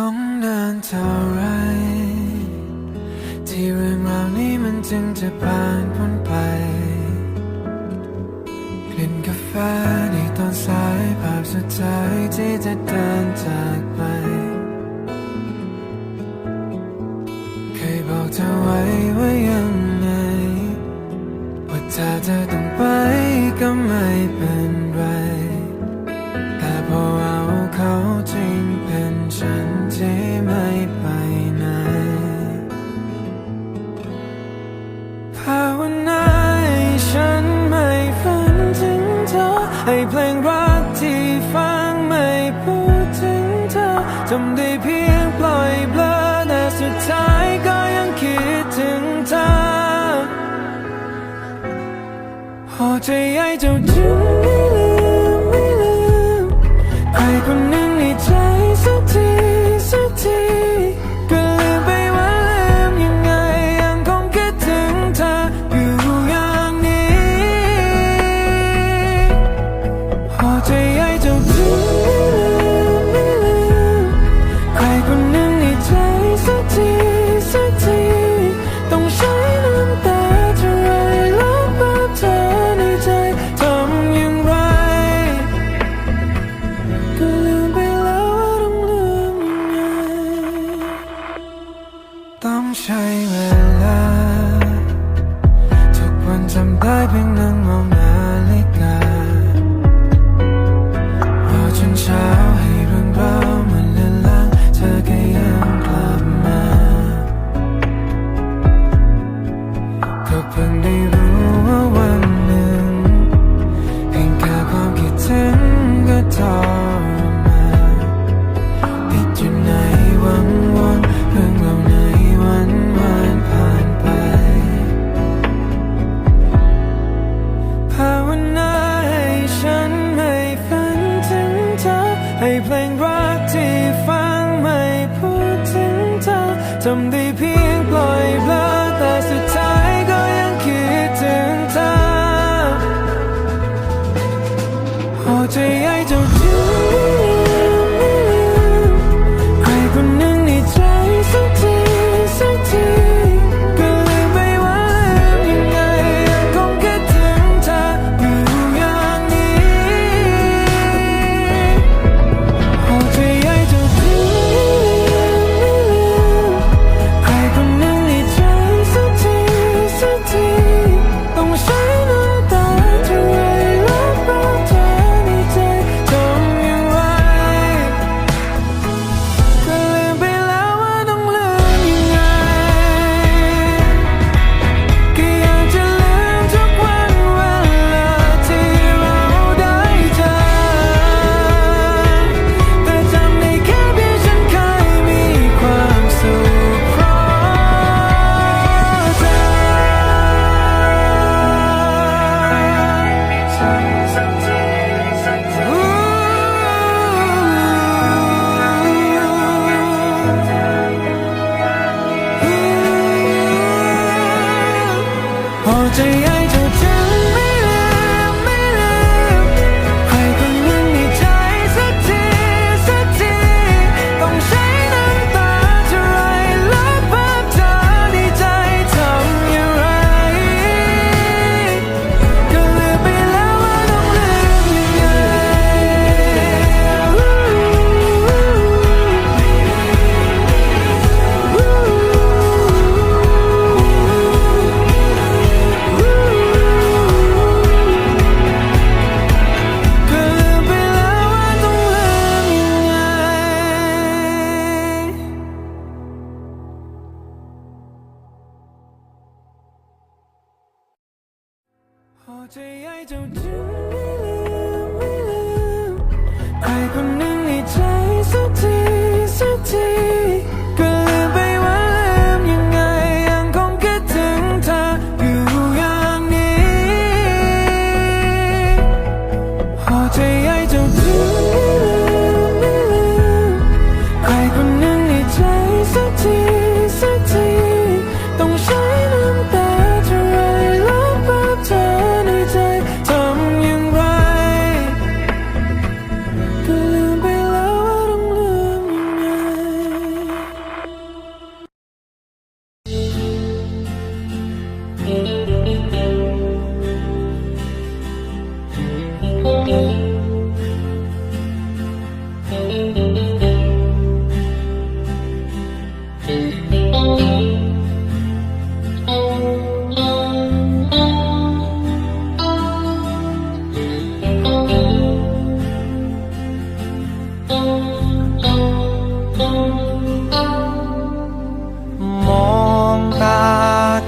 ต้องเดินเท่าไร ที่เรื่องราวนี้มันจึงจะผ่านพ้นไป กลิ่นกาแฟในตอนสายภาพสุดท้ายที่จะเดินจากไป เคยบอกเธอไว้ว่ายังไง ว่าถ้าเธอต้องไป 最爱就只你了，你了，爱过你。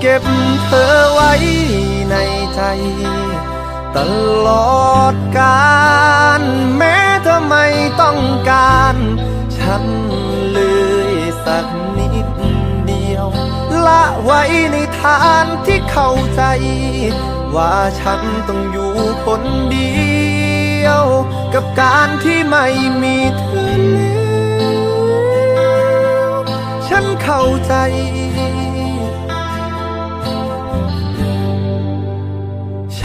เก็บเธอไว้ในใจ ตลอดกาลแม้เธอไม่ต้องการ ฉันเลยสักนิดเดียว ละไว้ในทางที่เข้าใจ ว่าฉันต้องอยู่คนเดียว กับการที่ไม่มีเธอแล้วฉันเข้าใจ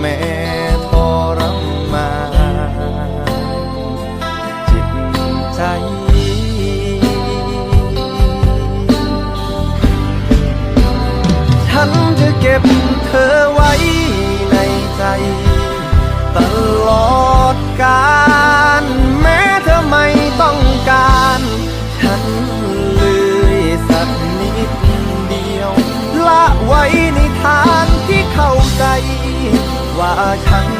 แม้ทรมานจิตใจฉันจะเก็บเธอ ฉัน